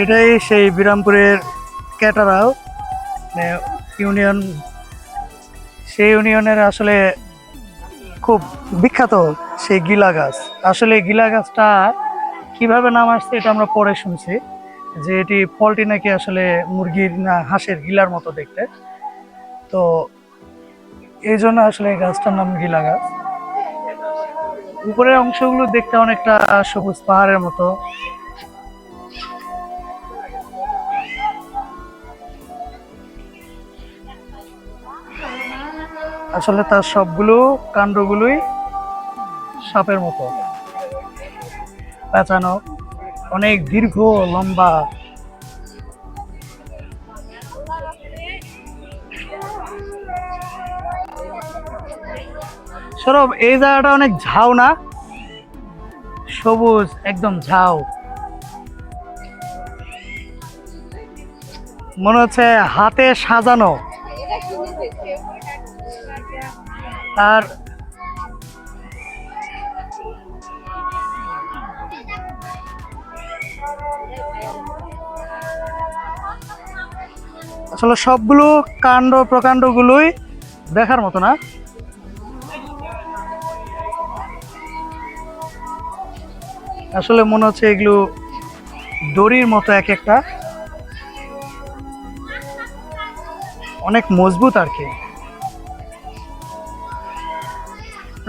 এটাই সেই বিরামপুরের ক্যাটারাও মানে ইউনিয়ন, সেই ইউনিয়নের আসলে খুব বিখ্যাত সেই গিলা গাছ। আসলে গিলা গাছটা কীভাবে নাম আসছে এটা আমরা পরে শুনছি, যে এটি ফলটি নাকি আসলে মুরগির না, হাঁসের গিলার মতো দেখতে। তো এই জন্য আসলে গাছটার নাম গিলা গাছ। উপরের অংশগুলো দেখতে অনেকটা সবুজ পাহাড়ের মতো। আসলে তার সবগুলো কাণ্ডগুলোই সাপের মতো। পেঁচানো, অনেক দীর্ঘ, লম্বা। সরব এই জায়গাটা অনেক ঝাউ না? সবুজ, একদম ঝাউ। মনে হচ্ছে হাতে সাজানো। আর আসলে সবগুলো কাণ্ড প্রকাণ্ডগুলোই দেখার মতো না। আসলে মনে হচ্ছে এগুলো দড়ির মতো এক একটা। অনেক মজবুত আর কি।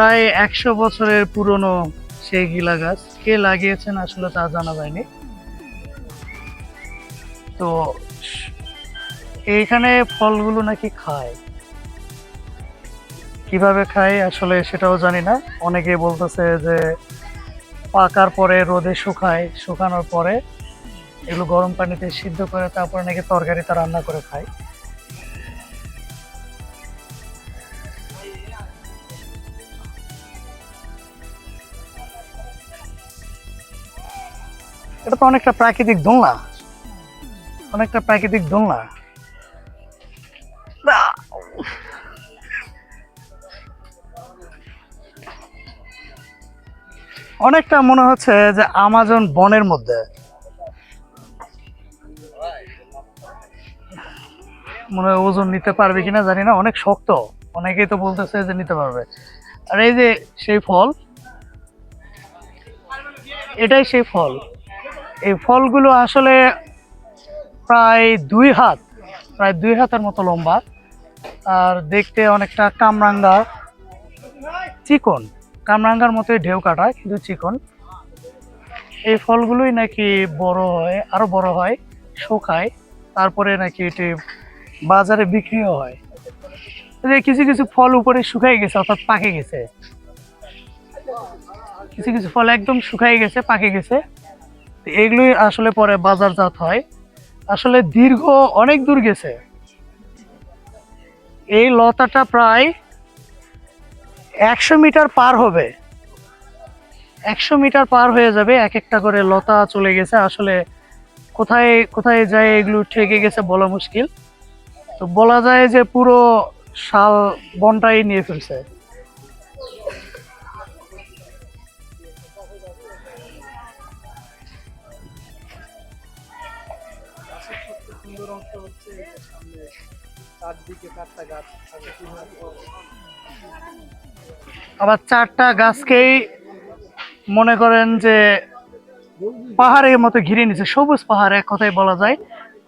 প্রায় একশো বছরের পুরনো সেই গিলা গাছ। কে লাগিয়েছেন আসলে তা জানা যায়নি। তো এইখানে ফলগুলো নাকি খায়। কীভাবে খায় আসলে সেটাও জানি না। অনেকে বলতেছে যে পাকার পরে রোদে শুকায়, শুকানোর পরে এগুলো গরম পানিতে সিদ্ধ করে তারপরে নাকি তরকারিতে রান্না করে খায়। এটা তো অনেকটা প্রাকৃতিক দোলনা। অনেকটা প্রাকৃতিক দোলনা। অনেকটা মনে হচ্ছে যে আমাজন বনের মধ্যে। মনে হয় ওজন নিতে পারবে কিনা জানি না, অনেক শক্ত। অনেকেই তো বলতেছে যে নিতে পারবে। আর এই যে সেই ফল, এটাই সেই ফল। এই ফলগুলো আসলে প্রায় দুই হাত, প্রায় দুই হাতের মতো লম্বা। আর দেখতে অনেকটা কামরাঙ্গা। চিকন, কামরাঙ্গার মতো ঢেউ কাটায়, কিন্তু চিকন। এই ফলগুলোই নাকি বড় হয় আরও বড় হয়, শুকায়। তারপরে নাকি এটি বাজারে বিক্রিও হয়। যে কিছু কিছু ফল উপরে শুকাই গেছে, অর্থাৎ পাকে গেছে। কিছু কিছু ফল একদম শুকাই গেছে, পাকে গেছে। এগুলোই আসলে পরে বাজারজাত হয়। আসলে দীর্ঘ অনেক দূর গেছে। এই লতাটা প্রায় একশো মিটার পার হবে। একশো মিটার পার হয়ে যাবে, এক একটা করে লতা চলে গেছে। আসলে কোথায় কোথায় যায় এগুলো ঠেকে গেছে বলা মুশকিল। তো বলা যায় যে পুরো শাল বনটাই নিয়ে ফেলছে। হচ্ছে সামনে চারদিকে চারটা গাছ আবার চারটা গাছকেই মনে করেন যে পাহাড়ের মতো ঘিরে নিছে। সবুজ পাহাড়, এক কথায় বলা যায়।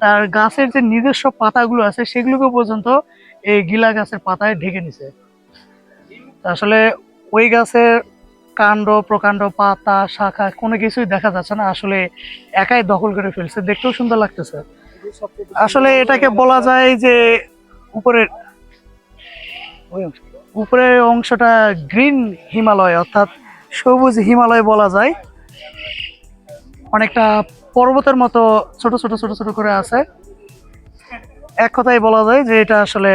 তার গাছের যে নিজস্ব পাতাগুলো আছে, সেগুলোকে পর্যন্ত এই গিলা গাছের পাতায় ঢেকে নিছে। আসলে ওই গাছের কাণ্ড, প্রকাণ্ড, পাতা, শাখা কোনো কিছুই দেখা যাচ্ছে না। আসলে একাই দখল করে ফেলছে। দেখতেও সুন্দর লাগতেছে। আসলে এটাকে বলা যায় যে উপরের উপরের অংশটা গ্রিন হিমালয় অর্থাৎ সবুজ হিমালয় বলা যায়। অনেকটা পর্বতের মতো ছোট ছোট ছোট ছোট করে আছে। এক কথায় বলা যায় যে এটা আসলে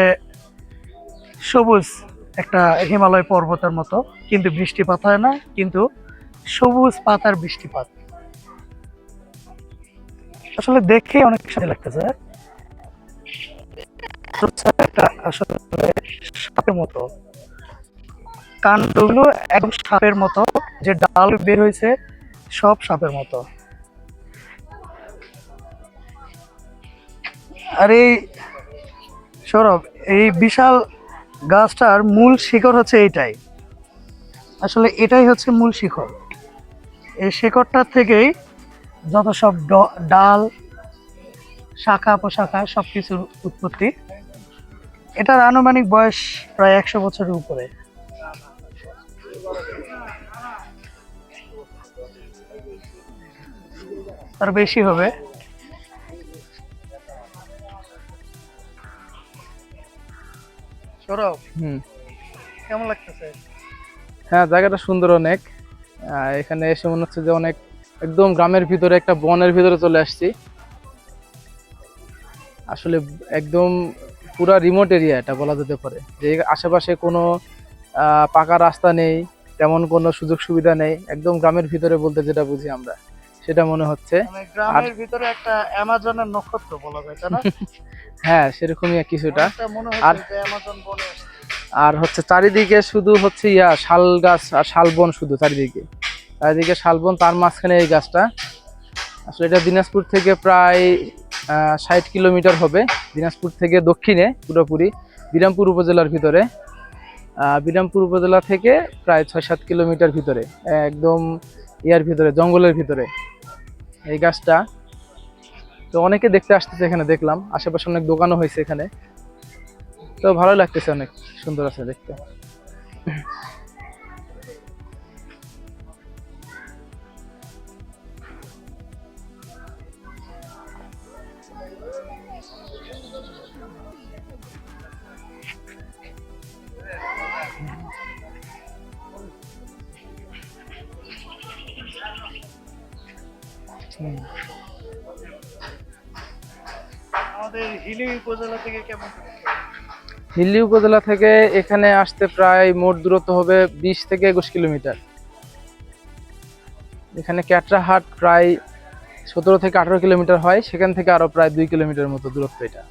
সবুজ একটা হিমালয় পর্বতের মতো কিন্তু বৃষ্টিপাত হয় না কিন্তু সবুজ পাতার বৃষ্টিপাত। আসলে দেখে অনেক সাথে লাগতেছে হ্যাঁ? একটা আসলে সাপের মতো। কাণ্ডগুলো একদম সাপের মতো, যে ডাল বের হয়েছে সব সাপের মতো। আর এই সৌরভ, এই বিশাল গাছটার মূল শিকড় হচ্ছে এইটাই। আসলে এটাই হচ্ছে মূল শিকড়। এই শিকড়টার থেকেই যত সব ডাল শাখা পোশাখা সব কিছুর উৎপত্তি। এটার আনুমানিক বয়স প্রায় একশো বছরের উপরে। তার বেশি হবে। সৌরভ হুম। কেমন লাগতেছে? হ্যাঁ জায়গাটা সুন্দর অনেক। এখানে এসে মনে হচ্ছে যে অনেক একদম গ্রামের ভিতরে একটা বনের ভিতরে চলে আসছি। আসলে একদম পুরা রিমোট এরিয়া এটা বলা যেতে পারে। যে আশেপাশে কোনো পাকা রাস্তা নেই তেমন কোনো সুযোগ সুবিধা নেই। একদম গ্রামের ভিতরে বলতে যেটা বুঝি আমরা সেটা মনে হচ্ছে। মানে গ্রামের ভিতরে একটা অ্যামাজনের নক্ষত্র বলা যায় না? হ্যাঁ সেরকমই কিছুটা। আর- অ্যামাজন বনে আর হচ্ছে চারিদিকে শুধু হচ্ছে ইয়া শাল গাছ আর শালবন শুধু চারিদিকে। চারিদিকে শালবন, তার মাঝখানে এই গাছটা। আসলে এটা দিনাজপুর থেকে প্রায় ষাট কিলোমিটার হবে। দিনাজপুর থেকে দক্ষিণে পুরোপুরি, বিরামপুর উপজেলার ভিতরে। বিরামপুর উপজেলা থেকে প্রায় ছয় সাত কিলোমিটার ভিতরে, একদম ইয়ার ভিতরে, জঙ্গলের ভিতরে এই গাছটা। তো অনেকে দেখতে আসতেছে এখানে, দেখলাম। আশেপাশে অনেক দোকানও হয়েছে এখানে। তো ভালো লাগতেছে অনেক, সুন্দর আছে দেখতে। উপজেলা থেকে কেমন? হিল্লি উপজেলা থেকে এখানে আসতে প্রায় মোট দূরত্ব হবে বিশ থেকে একুশ কিলোমিটার। এখানে ক্যাটরাহাট প্রায় সতেরো থেকে আঠেরো কিলোমিটার হয়, সেখান থেকে আরও প্রায় দুই কিলোমিটার মতো দূরত্ব এটা।